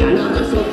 nhà nước đã sụp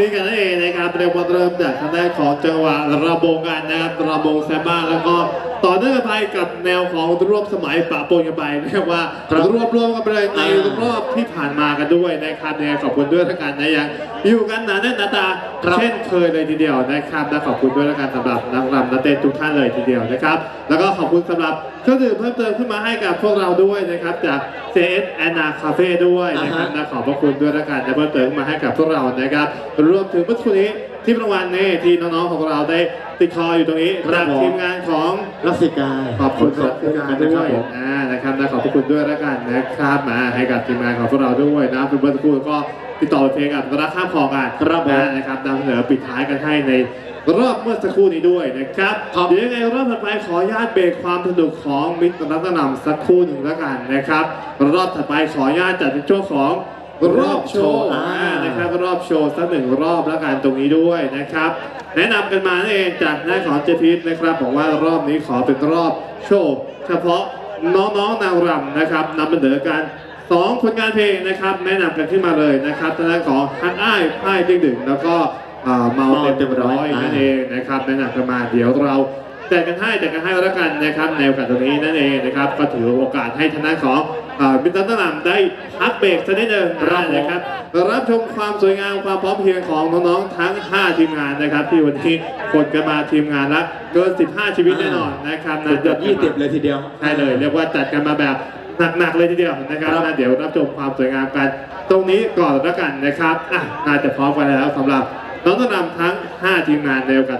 นี้กันนั่นเองนะครับเรียกว่าเริ่มจากทางด้านของจังหวะระบงกันนะครับระบงแซมบ้าแล้วก็ เนื่องกันไปกับแนวของรวบสมัยปะปนกันไปเรียกว่าครับรวบรวมกันไปเลยในรอบที่ผ่านมากันด้วยนะครับยังไงขอบคุณด้วยทั้งกันนะยังอยู่กันหนาแน่นหนาตาครับ เช่นเคยเลยทีเดียวนะครับและขอบคุณด้วยแล้วกันสำหรับนักรำนักเต้นทุกท่านเลยทีเดียวนะครับ แล้วก็ขอบคุณสำหรับเครื่องดื่มเพิ่มเติมขึ้นมาให้กับพวกเราด้วยนะครับจาก CS Anna Cafe ด้วยนะครับอ่าฮะและขอบพระคุณด้วยแล้วกันจะเพิ่มเติมมาให้กับพวกเรานะครับ รวมถึงเมื่อสักครู่นี้ ที่รางวัลนี่ที่น้องๆของเราได้ติดคออยู่ตรงนี้ครับจากผม ทีมงานของ รักสิกาขอบคุณครับทีมงานนะด้ครัวบยผมอ่านะครับและขอบพระคุณด้วยแล้วกันนะครับมาให้กับทีมงานของพวกเราด้วยนะคุณเบิร์ตคูก็ติดต่อเพลงกับรักข้ามคลองกันครับผมนะนะครับนำเสนอปิดท้ายกันให้ในรอบเมื่อสักครู่นี้ด้วยนะครับครับ เดี๋ยวยังไงรอบถัดไปขออนุญาตเบรกความสนุกของมิตรรัตนำสักครู่หนึ่งแล้วกันนะครับรอบถัดไปขออนุญาตจัดเป็นช่วงของ รอบโชว์อ่านะครับรอบโชว์สักหนึ่งรอบแล้วกันตรงนี้ด้วยนะครับ แนะนำกันมานั่นเองจากหน้าของเจพีทนะครับบอกว่ารอบนี้ขอเป็นรอบโชว์เฉพาะน้องๆนางรำนะครับนำเสนอการสองผลงานเพลงนะครับ แนะนำกันขึ้นมาเลยนะครับทางด้านของฮันอ้ายพ่ายดึงดึงแล้วก็อ่าเมาเต็มเมาเต็มร้อยนั่นเองนะครับแนะนำกันมาเดี๋ยวเรา แจกกันให้แจกกันให้แล้วกันนะครับในโอกาสตรงนี้นั่นเองนะครับก็ถือโอกาสให้ทางด้านของอ่ามิตรตนำได้พักเบรกสักนิดหนึ่งครับผมนะครับรับชมความสวยงามความพร้อมเพรียงของน้องๆทั้ง 5 ทีมงานนะครับ ที่วันนี้คนกันมาทีมงานละเกิน 15 ชีวิตแน่นอนนะครับสุดยอดยี่สิบเลยทีเดียวใช่เลยเรียกว่าจัดกันมาแบบหนักๆเลยทีเดียวนะครับครับนะเดี๋ยวรับชมความสวยงามกัน ตรงนี้ก่อนแล้วกันนะครับอะน่าจะพร้อมกันแล้วสำหรับน้องต้นนำทั้ง 5 ทีมงานในโอกาส